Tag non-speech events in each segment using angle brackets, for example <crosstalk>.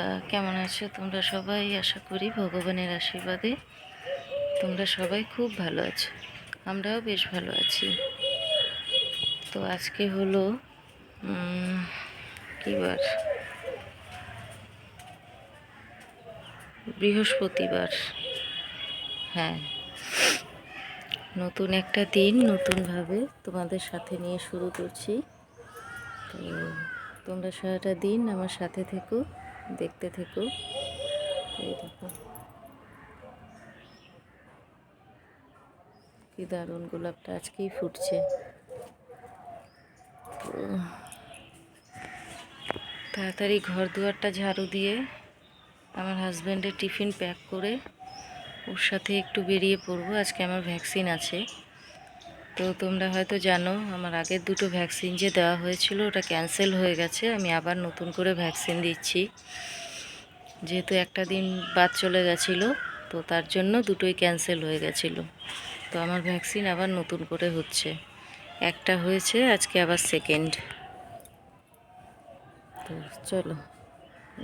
বন্ধুরা কেমন আছো? তোমরা সবাই আশা করি ভগবানের আশীর্বাদে তোমরা সবাই খুব ভালো আছো। আমরাও বেশ ভালো আছি। তো আজকে হলো কী বার? বৃহস্পতিবার। হ্যাঁ। নতুন একটা দিন, নতুনভাবে তোমাদের সাথে নিয়ে শুরু করছি। তো তোমরা সারাটা দিন আমার সাথে থেকো। দেখতে থেকো। এই দেখো। কি দারুণ গোলাপটা আজকেই ফুটছে। তাড়াতাড়ি ঘর দুয়ারটা ঝাড়ু দিয়ে আমার হাজব্যান্ডের টিফিন প্যাক করে ওর সাথে একটু বেরিয়ে পড়ব। আজকে আমার ভ্যাকসিন আছে। তো তোমরা হয়তো জানো, আমার আগের দুটো ভ্যাকসিন যে দেওয়া হয়েছিল, ওটা ক্যান্সেল হয়ে গেছে। আমি আবার নতুন করে ভ্যাকসিন দিচ্ছি। যেহেতু একটা দিন বাদ চলে গেছিল, তো তার জন্য দুটোই ক্যান্সেল হয়ে গেছিল। তো আমার ভ্যাকসিন আবার নতুন করে হচ্ছে। একটা হয়েছে, আজকে আবার সেকেন্ড তো চলো,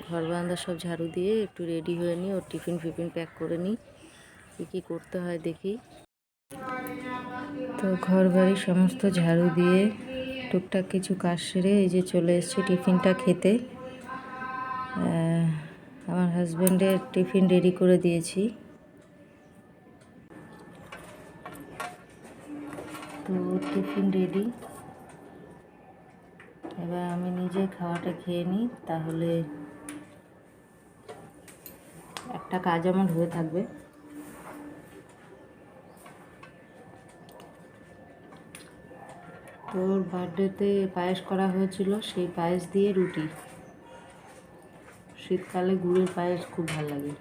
ঘর বারান্দা সব ঝাড়ু দিয়ে একটু রেডি হয়ে নিই, ওর টিফিন ফিফিন প্যাক করে নিই। কী কী করতে হয় দেখি। তো ঘর বাড়ি সমস্ত ঝাড়ু দিয়ে টুকটাক কিছু কাজ সেরে এই যে চলে এসেছি টিফিনটা খেতে। আমার হাজব্যান্ডের টিফিন রেডি করে দিয়েছি। তো টিফিন রেডি। এবার আমি নিজে খাওয়াটা খেয়ে নিই, তাহলে একটা কাজ আমার হয়ে থাকবে। তোর বার্থডেতে পায়েস করা হয়েছিল, সেই পায়েস দিয়ে রুটি। শীতকালে গুড়ের পায়েস খুব ভালো লাগে।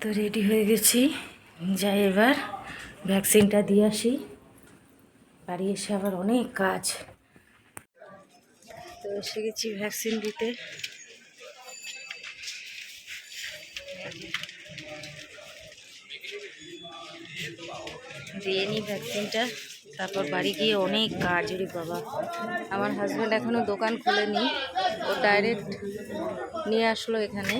তো রেডি হয়ে গেছি। যাই এবার ভ্যাকসিনটা দিয়ে আসি। বাড়ি এসে আবার অনেক কাজ। তো এসে গেছি ভ্যাকসিন দিতে। দিয়ে নিই ভ্যাকসিনটা, তারপর বাড়ি গিয়ে অনেক কাজ রে বাবা। আমার হাজব্যান্ড এখনও দোকান খুলেনি, ও ডাইরেক্ট নিয়ে আসলো এখানে।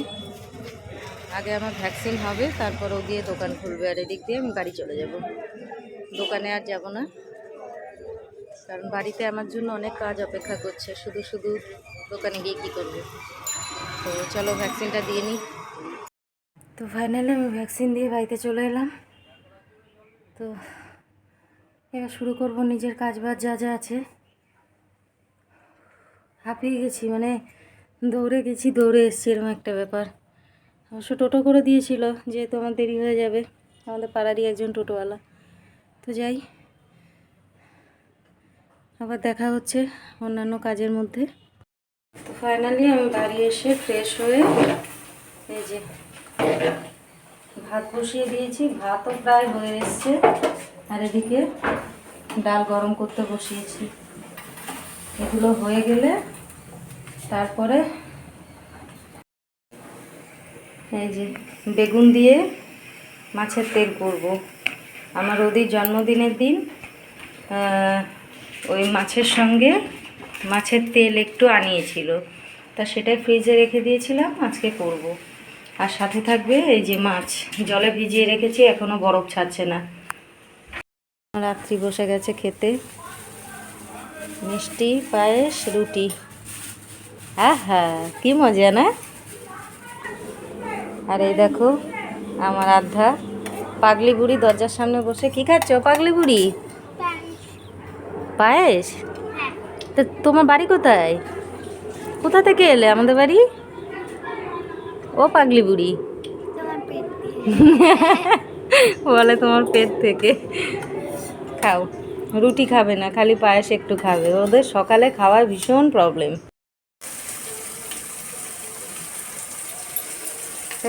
আগে আমার ভ্যাকসিন হবে, তারপর ও গিয়ে দোকান খুলবে, আর এদিক দিয়ে আমি বাড়ি চলে যাব। দোকানে আর যাব না, কারণ বাড়িতে আমার জন্য অনেক কাজ অপেক্ষা করছে, শুধু শুধু দোকানে গিয়ে কী করবে। তো চলো ভ্যাকসিনটা দিয়ে নিই। তো ফাইনালি আমি ভ্যাকসিন দিয়ে বাড়িতে চলে এলাম। তো এবার শুরু করব নিজের কাজ বাজ যা যা আছে। হাঁপিয়ে গেছি মানে দৌড়ে গেছি, দৌড়ে এসছি, এরকম একটা ব্যাপার। অবশ্য টোটো করে দিয়েছিল, যেহেতু আমার দেরি হয়ে যাবে, আমাদের পাড়ারই একজন টোটোওয়ালা। তো যাই, আবার দেখা হচ্ছে অন্যান্য কাজের মধ্যে। তো ফাইনালি আমি বাড়ি এসে ফ্রেশ হয়ে এই যে ভাত বসিয়ে দিয়েছি। ভাতও প্রায় হয়ে এসছে। আর এদিকে ডাল গরম করতে বসিয়েছি। এগুলো হয়ে গেলে তারপরে এই যে বেগুন দিয়ে মাছের তেল করব। আমার ওদির জন্মদিনের দিন ওই মাছের সঙ্গে মাছের তেল একটু আনিয়েছিল। তা সেটাই ফ্রিজে রেখে দিয়েছিলাম, আজকে করব। আর সাথে থাকবে এই যে মাছ। জলে ভিজিয়ে রেখেছি এখনও বরফ ছাড়ছে না। রাত্রি বসে গেছে খেতে। মিষ্টি পায়েস রুটি। আহা কি মজা না? আর এই দেখো আমার আধ্যা পাগলি বুড়ি দরজার সামনে বসে। কি খাচ্ছ পাগলি বুড়ি? পায়েস? তা তোমার বাড়ি কোথায়? কোথা থেকে এলে আমাদের বাড়ি? ও পাগলি বুড়ি। <laughs> বলে তোমার পেট থেকে। খাও। রুটি খাবে না খালি পায়েস একটু খাবে। ওদের সকালে খাওয়ার ভীষণ প্রবলেম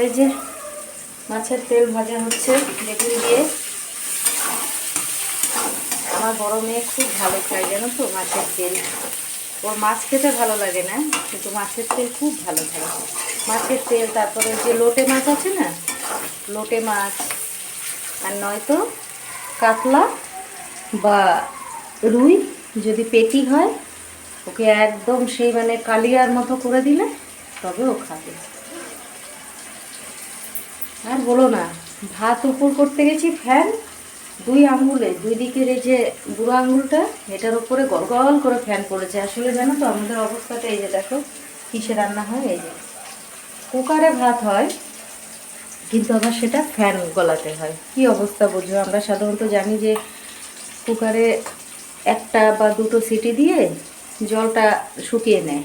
এই যে মাছের তেল ভাজা হচ্ছে বেগুন দিয়ে। আমার বড় মেয়ে খুব ভালো খায় জানো তো মাছের তেল। ওর মাছ খেতে ভালো লাগে না, কিন্তু মাছের তেল খুব ভালো খায় মাছের তেল, তারপরে যে লোটে মাছ আছে না, লোটে মাছ, আর নয়তো কাতলা বা রুই যদি পেটি হয়, ওকে একদম সেই মানে কালিয়ার মতো করে দিলে তবে ও খাবে। আর বলো না, ভাত উপর করতে গেছি ফ্যান দুই আঙ্গুলে দুই দিকের এই যে বুড়ো আঙ্গুলটা এটার উপরে গলগল করে ফ্যান পড়েছে। আসলে জানো তো, আমাদের অবস্থাটা এই যে দেখো, কিসে রান্না হয়, এই যে কুকারে ভাত হয়, কিন্তু আবার সেটা ফ্যান গলাতে হয়। কি অবস্থা বুঝো? আমরা সাধারণত জানি যে কুকারে একটা বা দুটো সিটি দিয়ে জলটা শুকিয়ে নেয়।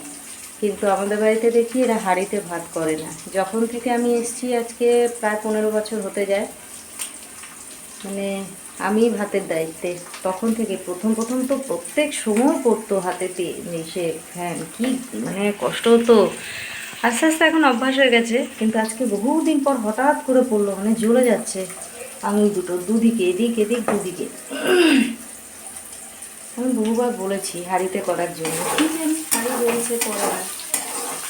কিন্তু আমাদের বাড়িতে দেখি এরা হাঁড়িতে ভাত করে না। যখন থেকে আমি এসেছি আজকে প্রায় পনেরো বছর হতে যায় মানে আমি ভাতের দায়িত্বে। তখন থেকে প্রথম প্রথম তো প্রত্যেক সময় পড়তো হাতেতে সে ফ্যান কি মানে কষ্ট হতো। আস্তে আস্তে এখন অভ্যাস হয়ে গেছে, কিন্তু আজকে বহুদিন পর হঠাৎ করে পড়ল মানে জ্বলে যাচ্ছে। আঙুল দুটো, দুদিকে, এদিক এদিক, দুদিকে। আমি বহুবার বলেছি হাঁড়িতে করার জন্য। হাঁড়ি বলছে করে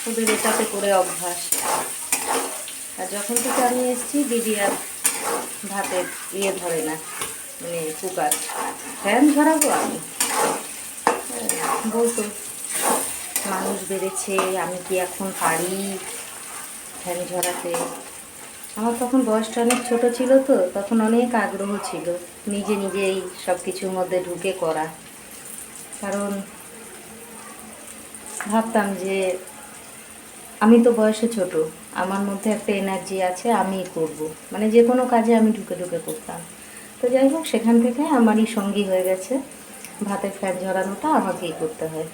ওদের এটাতে করে অভ্যাস। আর যখন থেকে আমি এসেছি, দিদি আর ভাতের ইয়ে ধরে না মানে কুকার। ফ্যান ধরাবো আমি? বলতো, মানুষ বেড়েছে, আমি কি এখন পারি ফ্যান ঝরাতে আমার তখন বয়সটা অনেক ছোট ছিল তো, তখন অনেক আগ্রহ ছিল নিজে নিজেই সব কিছুর মধ্যে ঢুকে করা। কারণ ভাবতাম যে আমি তো বয়সে ছোট। আমার মধ্যে একটা এনার্জি আছে আমি করব। মানে যে কোনো কাজে আমি ঢুকে ঢুকে করতাম। তো যাই হোক, সেখান থেকে আমারই সঙ্গী হয়ে গেছে। ভাতের ফ্যান ঝরানোটা আমাকেই করতে হয়।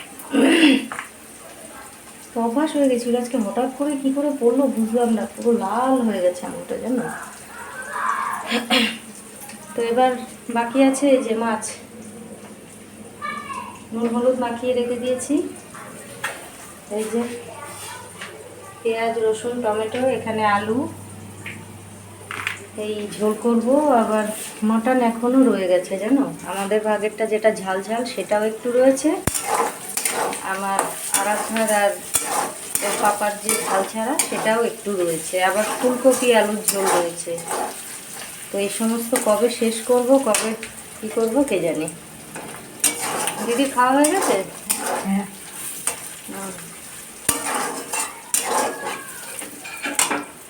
তো অভ্যাস হয়ে গেছিল আজকে, হঠাৎ করে কি করে পড়ল বুঝলাম না, পুরো লাল হয়ে গেছে আঙুলটা, জানো? তো এবার বাকি আছে যে মাছ। নুন, হলুদ মাখিয়ে রেখে দিয়েছি। এই যে পেঁয়াজ রসুন টমেটো এখানে আলু। এই ঝোল করব আবার মটন এখনও রয়ে গেছে জানো? আমাদের ভাগেরটা যেটা ঝাল ঝাল সেটাও একটু রয়েছে। আমার আরাধার আর পাপার যে ঝাল ছাড়া সেটাও একটু রয়েছে। আবার ফুলকপি আলুর ঝোল রয়েছে। তো এই সমস্ত কবে শেষ করব কবে কী করব কে জানে? দিদি খাওয়া হয়ে গেছে? হ্যাঁ।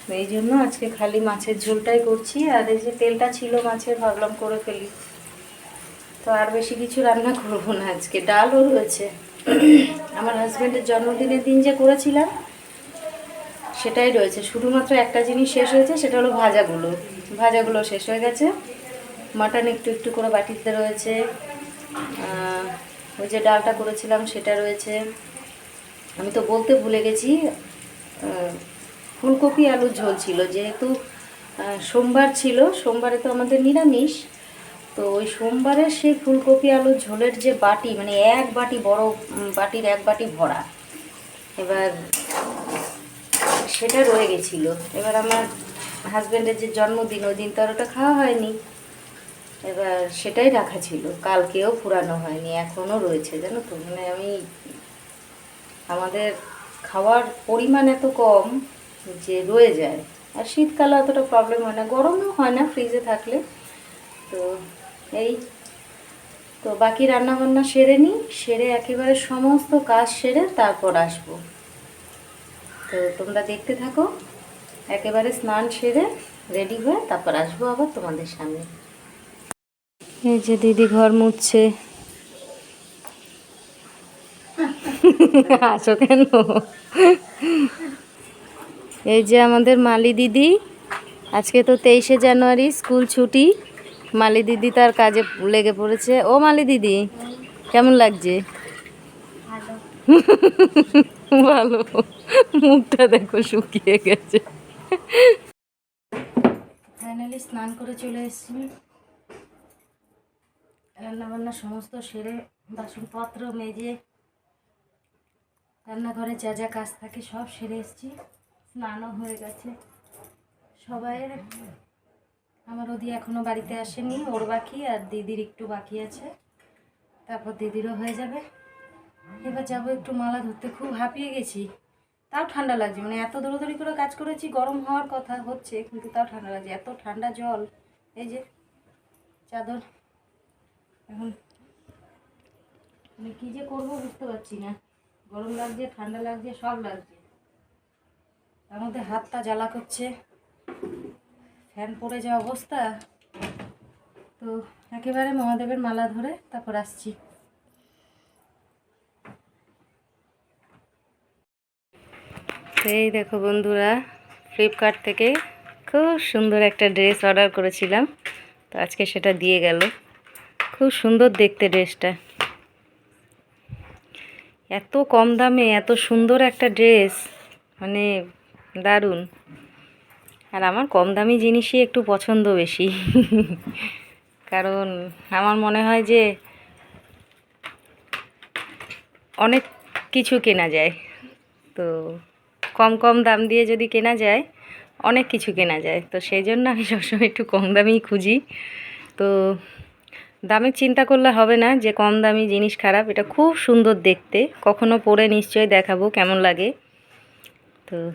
তো এই জন্য আজকে খালি মাছের ঝোলটাই করছি, আর এই যে তেলটা ছিল মাছের ভাবলাম করে ফেলি। তো আর বেশি কিছু রান্না করব না আজকে, ডালও রয়েছে। আমার হাজব্যান্ডের জন্মদিনের দিন যে করেছিলাম, সেটাই রয়েছে। শুধুমাত্র একটা জিনিস শেষ হয়েছে, সেটা হলো ভাজাগুলো। ভাজাগুলো শেষ হয়ে গেছে। মাটন একটু একটু করে বাটিতে রয়েছে। ওই যে ডালটা করেছিলাম, সেটা রয়েছে। আমি তো বলতে ভুলে গেছি ফুলকপি আলুর ঝোল ছিল, যেহেতু সোমবার ছিল, সোমবারে তো আমাদের নিরামিষ। তো ওই সোমবারের সেই ফুলকপি আলুর ঝোলের যে বাটি মানে এক বাটি বড় বাটির এক বাটি ভরা, এবার সেটা রয়ে গেছিল। এবার আমার হাজব্যান্ডের যে জন্মদিন, ওই দিন তো আর ওটা খাওয়া হয়নি। এবার সেটাই রাখা ছিল, কালকেও পুরানো হয়নি এখনও রয়েছে, জানো তো? মানে আমি, আমাদের খাওয়ার পরিমাণ এত কম যে রয়ে যায়। আর শীতকালে অতটা প্রবলেম হয় না, গরমও হয় না ফ্রিজে থাকলে। তো এই, তো বাকি রান্নাবান্না সেরে নিই সেরে একেবারে সমস্ত কাজ সেরে তারপর আসব। তো তোমরা দেখতে থাকো, একেবারে স্নান সেরে রেডি হয়ে তারপর আসব আবার তোমাদের সামনে। এই যে দিদি ঘর মুছছে। <laughs> আসো কেন? এই যে আমাদের মালি দিদি, আজকে তো তেইশে জানুয়ারি, স্কুল ছুটি। মালি দিদি তার কাজে লেগে পড়েছে। ও মালি দিদি, কেমন লাগছে? ভালো। মুখটা দেখো শুকিয়ে গেছে। ফাইনালি স্নান করে চলে এসেছি। রান্নাবান্না সমস্ত সেরে বাসনপত্র মেজে রান্নাঘরে যা যা কাজ থাকে সব সেরে এসেছি। স্নানও হয়ে গেছে। সবাই, আমার ওদি এখনও বাড়িতে আসেনি, ওর বাকি আর দিদির একটু বাকি আছে। তারপর দিদিরও হয়ে যাবে। এবার যাব একটু মালা ধরতে। খুব হাঁপিয়ে গেছি। তাও ঠান্ডা লাগছে। মানে এত দৌড়াদৌড়ি করে কাজ করেছি, গরম হওয়ার কথা হচ্ছে, কিন্তু তাও ঠান্ডা লাগছে। এত ঠান্ডা জল, এই যে চাদর। এখন মানে কী যে করব বুঝতে পারছি না। গরম লাগছে, ঠান্ডা লাগছে, সব লাগছে। তার মধ্যে হাতটা জ্বালা করছে। ফ্যান পড়ে যা অবস্থা। তো একেবারে মহাদেবের মালা ধরে তারপর আসছি। এই দেখো বন্ধুরা ফ্লিপকার্ট থেকে খুব সুন্দর একটা ড্রেস অর্ডার করেছিলাম। তো আজকে সেটা দিয়ে গেল। খুব সুন্দর দেখতে ড্রেসটা। এত কম দামে, এত সুন্দর একটা ড্রেস। মানে দারুণ। আর আমার কম দামি জিনিসই একটু পছন্দ বেশি। কারণ আমার মনে হয় যে অনেক কিছু কেনা যায়। তো কম কম দাম দিয়ে যদি কেনা যায়, অনেক কিছু কেনা যায়। তো সেই জন্য আমি সবসময় একটু কম দামিই খুঁজি। তো দামের চিন্তা করলে হবে না যে কম দামি জিনিস খারাপ, এটা খুব সুন্দর দেখতে। কখনো পরে নিশ্চয়ই দেখাবো কেমন লাগে। তো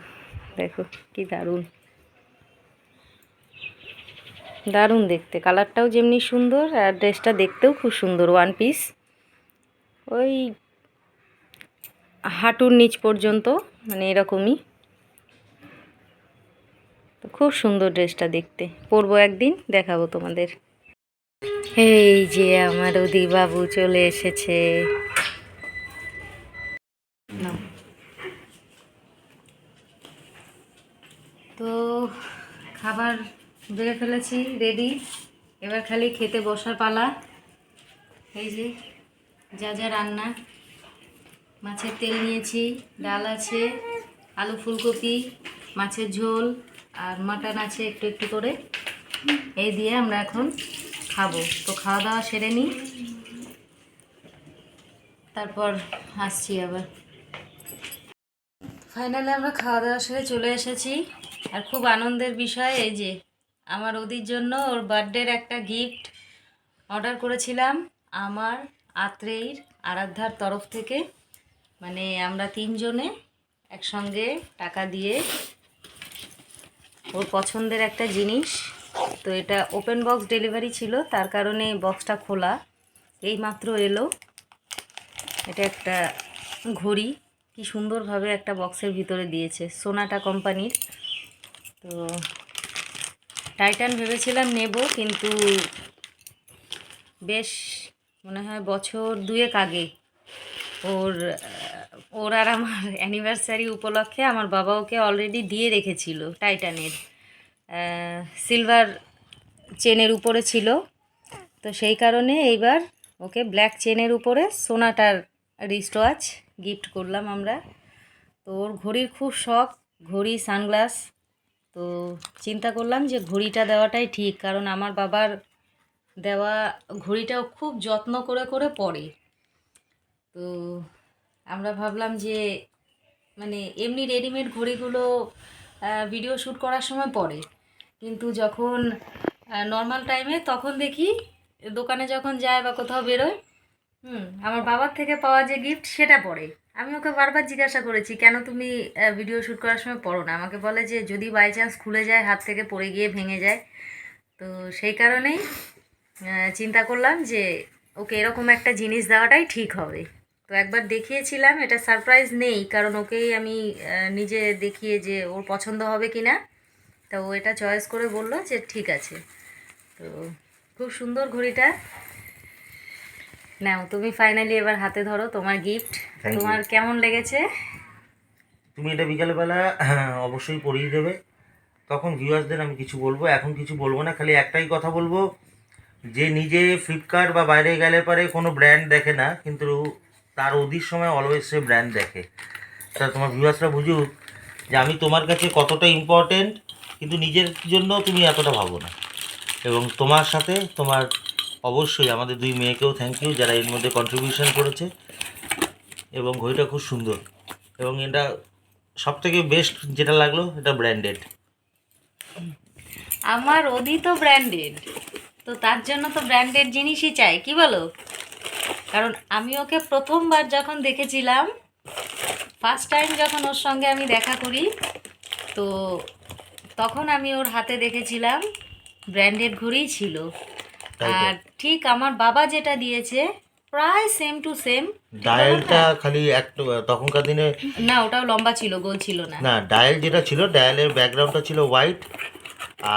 দেখো, কি দারুণ। দারুণ দেখতে। কালারটাও যেমনি সুন্দর আর ড্রেসটা দেখতেও খুব সুন্দর ওয়ান পিস ওই হাঁটুর নিচ পর্যন্ত মানে এরকমই। খুব সুন্দর ড্রেসটা দেখতে। পরবো একদিন, দেখাবো তোমাদের। এই যে আমার বাবু চলে এসেছে নাও। তো খাবার বেড়ে ফেলেছি রেডি এবার খালি খেতে বসার পালা। এই যে, যা যা রান্না। মাছের তেল নিয়েছি, ডাল আছে, আলু ফুলকপি, মাছের ঝোল, আর মাটন আছে একটু একটু করে। এই দিয়ে আমরা এখন খাব। তো খাওয়া দাওয়া সেরে নিই। তারপর আসছি আবার। ফাইনালি আমরা খাওয়া দাওয়া সেরে চলে এসেছি। আর খুব আনন্দের বিষয় এই যে আমার ওদির জন্য ওর বার্থডের একটা গিফট অর্ডার করেছিলাম আমার আত্রেয়ীর আরাধ্যার তরফ থেকে। মানে আমরা তিনজনে একসঙ্গে টাকা দিয়ে ওর পছন্দের একটা জিনিস। তো এটা ওপেন বক্স ডেলিভারি ছিল, তার কারণে বক্সটা খোলা। এই মাত্র এলো। এটা একটা ঘড়ি। কি সুন্দরভাবে একটা বক্সের ভিতরে দিয়েছে, সোনাটা কোম্পানির তো টাইটান ভেবেছিলাম নেব, কিন্তু বেশ মনে হয় বছর দুয়েক আগে ওর ওর আর আমার <laughs> অ্যানিভার্সারি উপলক্ষে আমার বাবা ওকে অলরেডি দিয়ে রেখেছিল টাইটানের সিলভার চেনের উপরে ছিল। তো সেই কারণে এইবার ওকে ব্ল্যাক চেনের উপরে সোনাটার রিস্ট ওয়াচ গিফট করলাম আমরা। তো ওর ঘড়ির খুব শখ, ঘড়ি সানগ্লাস তো চিন্তা করলাম যে ঘড়িটা দেওয়াটাই ঠিক, কারণ আমার বাবার দেওয়া ঘড়িটাও খুব যত্ন করে করে পরে। তো আমরা ভাবলাম যে মানে এমনি রেডিমেড ঘড়িগুলো ভিডিও শ্যুট করার সময় পরে। কিন্তু যখন নর্মাল টাইমে তখন দেখি দোকানে যখন যায় বা কোথাও বেরোয়, হুম, আমার বাবার থেকে পাওয়া যে গিফট সেটা পড়ে আমি ওকে বারবার জিজ্ঞাসা করেছি, কেন তুমি ভিডিও শ্যুট করার সময় পড়ো না? আমাকে বলে যে, যদি বাই চান্স খুলে যায়, হাত থেকে পড়ে গিয়ে ভেঙে যায়। তো সেই কারণেই চিন্তা করলাম যে, ওকে এরকম একটা জিনিস দেওয়াটাই ঠিক হবে। তো একবার দেখিয়েছিলাম, এটা সারপ্রাইজ নেই, কারণ ওকেই আমি নিজে দেখিয়ে যে ওর পছন্দ হবে কি না তা ও এটা চয়েস করে বলল যে, ঠিক আছে। তো খুব সুন্দর ঘড়িটা। নাও তুমি ফাইনালি এবার হাতে ধরো তোমার গিফট তোমার কেমন লেগেছে? তুমি এটা বিকালবেলা অবশ্যই পড়িয়ে দেবে। তখন ভিউয়ার্সদের আমি কিছু বলব। এখন কিছু বলব না খালি একটাই কথা বলব। যে নিজে ফ্লিপকার্ট বা বাইরে গেলে পরে কোনো ব্র্যান্ড দেখে না কিন্তু তার অধিক সময় অলওয়েজ সে ব্র্যান্ড দেখে। তা তোমার ভিউয়ার্সরা বুঝুক যে আমি তোমার কাছে কতটা ইম্পর্টেন্ট কিন্তু নিজের জন্য তুমি এতটা ভাবো না। এবং তোমার সাথে তোমার অবশ্যই আমাদের দুই মেয়েকেও থ্যাংক ইউ যারা এর মধ্যে কন্ট্রিবিউশন করেছে এবং ঘড়িটা খুব সুন্দর এবং এটা সব থেকে বেস্ট যেটা লাগল এটা ব্র্যান্ডেড আমার ওদি তো ব্র্যান্ডেড তো তার জন্য তো ব্র্যান্ডেড জিনিসই চাই, কি বলো? কারণ আমি ওকে প্রথমবার যখন দেখেছিলাম ফার্স্ট টাইম যখন ওর সঙ্গে আমি দেখা করি, তো তখন আমি ওর হাতে দেখেছিলাম ব্র্যান্ডেড ঘড়িই ছিল। আর ঠিক আমার বাবা যেটা দিয়েছে প্রায় সেম টু সেম ডায়ালটা খালি একটু তখনকার দিনে না ওটাও লম্বা ছিল গোল ছিল না। না ডায়াল যেটা ছিল ডায়ালের ব্যাকগ্রাউন্ডটা ছিল হোয়াইট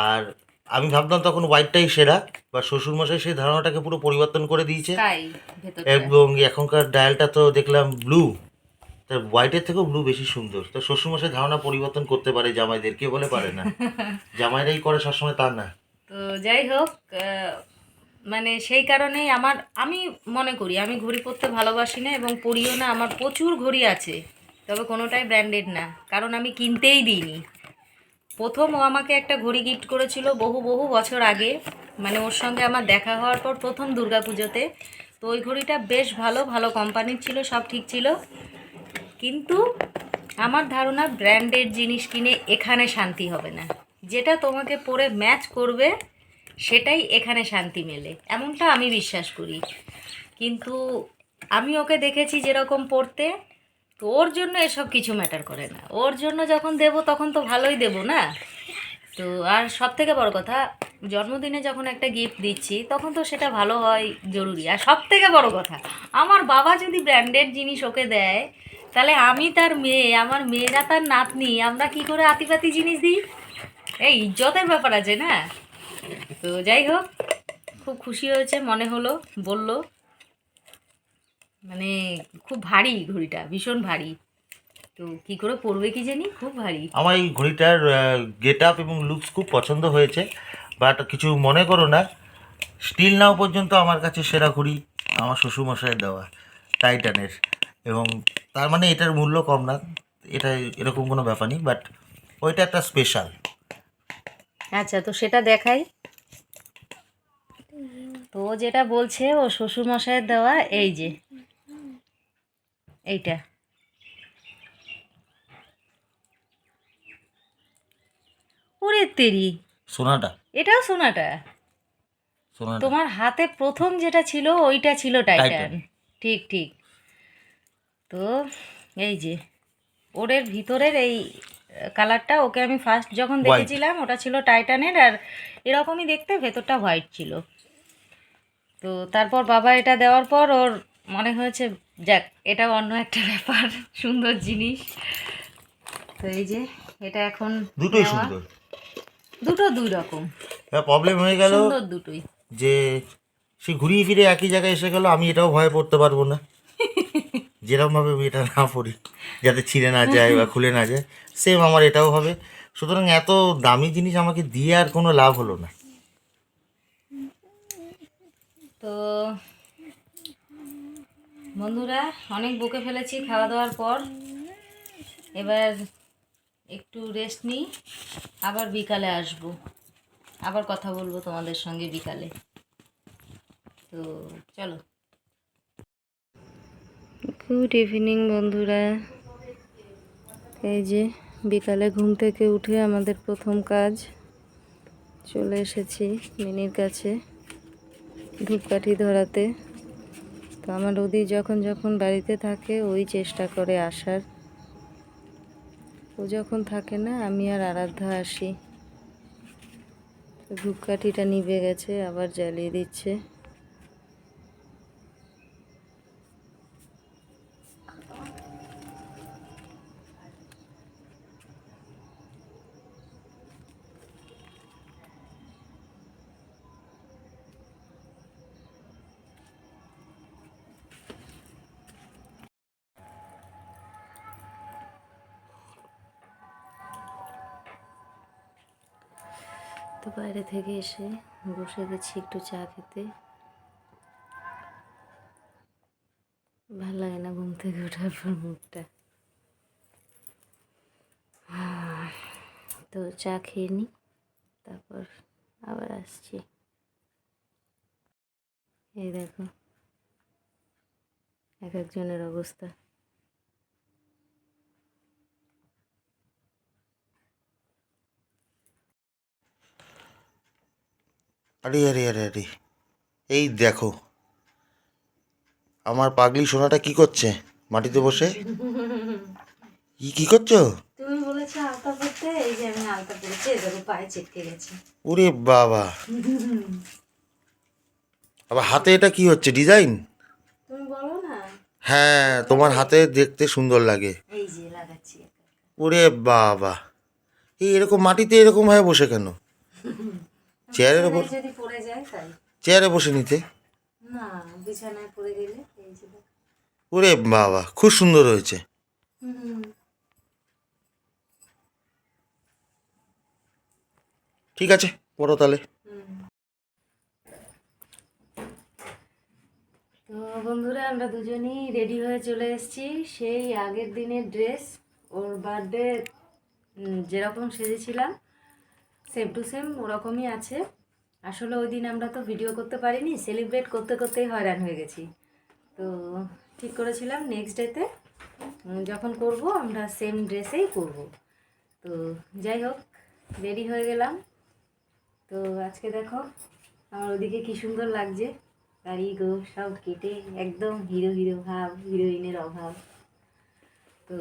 আর আমি ভাবতাম তখন হোয়াইটটাই সেরা বা শ্বশুরমশাই সেই ধারণাটাকে পুরো পরিবর্তন করে দিয়েছে। এবং এখনকার ডায়ালটা তো দেখলাম ব্লু তা হোয়াইটের থেকেও ব্লু বেশি সুন্দর। তো শ্বশুরমশাই ধারণা পরিবর্তন করতে পারে জামাইদের কে বলে পারে না। <laughs> জামাইরাই করে সবসময় তার না। তো যাই হোক মানে সেই কারণেই আমার, আমি মনে করি, আমি ঘড়ি পরতে ভালোবাসি না এবং পরিও না, আমার প্রচুর ঘড়ি আছে, তবে কোনোটাই ব্র্যান্ডেড না, কারণ আমি কিনতেই দিইনি। প্রথম ও আমাকে একটা ঘড়ি গিফট করেছিল বহু বহু বছর আগে মানে ওর সঙ্গে আমার দেখা হওয়ার পর প্রথম দুর্গাপুজোতে, তো ওই ঘড়িটা বেশ ভালো ভালো কোম্পানির ছিল, সব ঠিক ছিল। কিন্তু আমার ধারণা ব্র্যান্ডেড জিনিস কিনে এখানে শান্তি হবে না, যেটা তোমাকে পরে ম্যাচ করবে সেটাই এখানে শান্তি মেলে। এমনটা আমি বিশ্বাস করি। কিন্তু আমি ওকে দেখেছি যেরকম পড়তে, তো ওর জন্য এসব কিছু ম্যাটার করে না। ওর জন্য যখন দেব তখন তো ভালোই দেব না? তো আর সব থেকে বড় কথা, জন্মদিনে যখন একটা গিফট দিচ্ছি, তখন তো সেটা ভালো হয়, জরুরি। আর সব থেকে বড় কথা, আমার বাবা যদি ব্র্যান্ডেড জিনিস ওকে দেয়, তাহলে আমি তার মেয়ে, আমার মেয়েরা তার নাতনি, আমরা কি করে আতিপাতি জিনিস দিই? এই ইজ্জতের ব্যাপার আছে না? তো যাই হোক খুব খুশি হয়েছে মনে হলো বলল। মানে খুব ভারী ঘড়িটা ভীষণ ভারী। তো কি করে পরবে কি জানি? খুব ভারী। আমার এই ঘড়িটার গেট আপ এবং লুকস খুব পছন্দ হয়েছে বাট কিছু মনে করো না স্টিল নাও পর্যন্ত আমার কাছে সেরা ঘড়ি আমার শ্বশুরমশাইয়ের দেওয়া টাইটানের এবং তার মানে এটার মূল্য কম না এটা এরকম কোনো ব্যাপার নেই বাট ওইটা একটা স্পেশাল আচ্ছা তো সেটা দেখাই। তো ও যেটা বলছে ও শ্বশুরমশাইয়ের দেওয়া এই যে। এইটা। ওরে তেরি। সোনাটা? এটাও সোনাটা? তোমার হাতে প্রথম যেটা ছিল ওইটা ছিল টাইটান। টাইটান। ঠিক ঠিক। তো এই যে। ওরের ভিতরের এই কালারটা ওকে আমি ফার্স্ট যখন দেখেছিলাম ওটা ছিল টাইটানের আর এরকমই দেখতে ভেতরটা হোয়াইট ছিল। তো তারপর বাবা এটা দেওয়ার পর ওর মনে হয়েছে যাক এটা অন্য একটা ব্যাপার সুন্দর জিনিস। তো এই যে এটা এখন দুটোই। সুন্দর। দুটো দুই রকম। প্রবলেম হয়ে গেল সুন্দর দুটোই। যে সে ঘুরিয়ে ফিরে একই জায়গায় এসে গেল আমি এটাও ভয় পড়তে পারব না। <laughs> যেরকমভাবে আমি এটা না পড়ি যাতে ছিঁড়ে না যায় বা খুলে না যায় সেম আমার এটাও হবে। সুতরাং এত দামি জিনিস আমাকে দিয়ে আর কোনো লাভ হলো না। তো বন্ধুরা, অনেক বকে ফেলেছি খাওয়া দাওয়ার পর। এবার একটু রেস্ট নিই, আবার বিকালে আসব। আবার কথা বলব তোমাদের সঙ্গে বিকালে। তো চলো। গুড ইভিনিং বন্ধুরা। এই যে বিকালে ঘুম থেকে উঠে আমাদের প্রথম কাজ, চলে এসেছি মিনির কাছে। ধূপকাঠি ধরাতে। তো আমার ওদি যখন যখন বাড়িতে থাকে, ওই চেষ্টা করে আসার। ও যখন থাকে না, আমি আর আরাধ্যা আসি। ধূপকাঠিটা নিভে গেছে, আবার জ্বালিয়ে দিচ্ছে। তো বাইরে থেকে এসে বসে গেছি একটু চা খেতে। ভালো লাগে না ঘুম থেকে ওঠার পর মুখটা। তো চা খেয়ে নিই তারপর আবার আসছি। এই দেখো, এক একজনের অবস্থা। আরে আরে আরে আরে। এই দেখো আমার পাগলি সোনাটা কি করছে মাটিতে বসে? কি কি করছ? তুমি বলেছ আলতা পড়তে এই যে আমি আলতা পড়েছি দেখো পায়ে চেটকে গেছে। ওরে বাবা। আবার হাতে এটা কি হচ্ছে ডিজাইন? তুমি বলো না। হ্যাঁ তোমার হাতে দেখতে সুন্দর লাগে। এই যে লাগাচ্ছি। ওরে বাবা। এই এরকম মাটিতে এরকম ভাবে বসে কেন? <laughs> চেয়ারের ওপর যদি পড়ে যায় তাই। চেয়ারে বসে নিতে। না বিছানায় পড়ে গেলে ওরে বাবা খুব সুন্দর হয়েছে। ঠিক আছে পড়ো তাহলে। তো বন্ধুরা আমরা দুজনেই রেডি হয়ে চলে এসেছি। সেই আগের দিনের ড্রেস ওর বার্থডে যেরকম সেজেছিলাম। সেম টু সেম ওরকমই আছে। আসলে ওই দিন আমরা তো ভিডিও করতে পারিনি সেলিব্রেট করতে করতেই হয়রান হয়ে গেছি। তো ঠিক করেছিলাম নেক্সট ডেতে যখন করব, আমরা সেম ড্রেসেই করব। তো যাই হোক রেডি হয়ে গেলাম। তো আজকে দেখো, আমার ওদিকে কী সুন্দর লাগছে। গাড়ি গো সব কেটে একদম হিরো হিরো ভাব, হিরোইনের অভাব। তো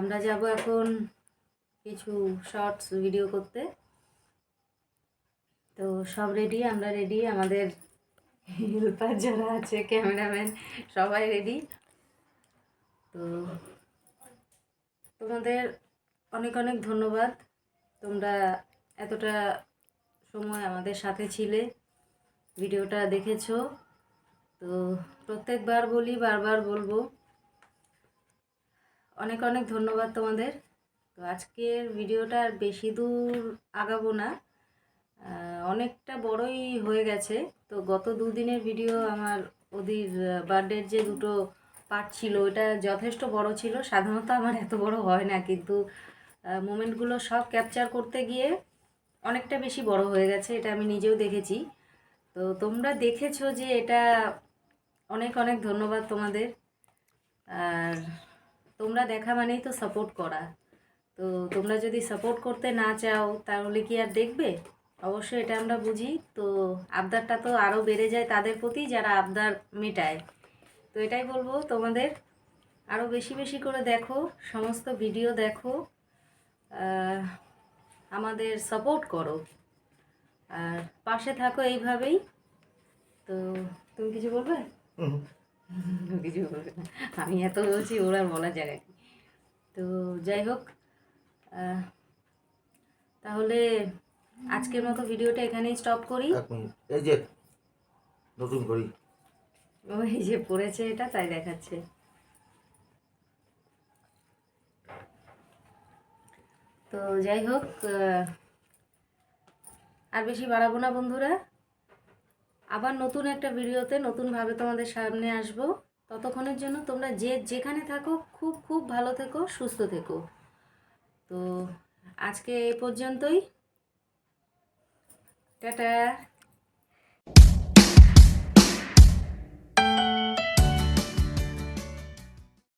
আমরা যাব এখন কিছু শর্টস ভিডিও করতে। তো সব রেডি আমরা রেডি আমাদের হেল্পার যারা আছে ক্যামেরাম্যান সবাই রেডি তো তোমাদের অনেক অনেক ধন্যবাদ। তোমরা এতটা সময় আমাদের সাথে ছিলে, ভিডিওটা দেখেছ। তো প্রত্যেকবার বলি, বারবার বলব। অনেক অনেক ধন্যবাদ তোমাদের। তো আজকের ভিডিওটা আর বেশি দূর আগাবো না। অনেকটা বড়ই হয়ে গেছে। তো গত দুদিনের ভিডিও আমার ওদের বার্থডের যে দুটো পার্ট ছিল ওটা যথেষ্ট বড় ছিল। সাধারণত আমার এত বড় হয় না, কিন্তু মোমেন্টগুলো সব ক্যাপচার করতে গিয়ে অনেকটা বেশি বড় হয়ে গেছে, এটা আমি নিজেও দেখেছি। তো তোমরা দেখেছ যে এটা অনেক অনেক ধন্যবাদ তোমাদের। আর তোমরা দেখা মানেই তো সাপোর্ট করা। তো তোমরা যদি সাপোর্ট করতে না চাও তাহলে কি আর দেখবে? অবশ্যই এটা আমরা বুঝি। তো আবদারটা তো আরও বেড়ে যায় তাদের প্রতি যারা আবদার মেটায়। তো এটাই বলব তোমাদের আরও বেশি বেশি করে দেখো সমস্ত ভিডিও দেখো আমাদের সাপোর্ট করো। আর পাশে থাকো এইভাবেই। তো তুমি কিছু বলবে? <laughs> কিছু বলবে আমি এত বলছি ওরা বলা জায়গায় তো যাই হোক তাহলে আজকের মতো ভিডিওটা এখানেই স্টপ করি। এই যে নতুন করি ওই যে পড়েছে এটা তাই দেখাচ্ছে। তো যাই হোক আর বেশি বাড়াবো না বন্ধুরা। আবার নতুন একটা ভিডিওতে নতুনভাবে তোমাদের সামনে আসব। ততক্ষণের জন্য তোমরা যে যেখানে থাকো খুব খুব ভালো থেকো সুস্থ থেকো। তো আজকে এই পর্যন্তই। টাটা।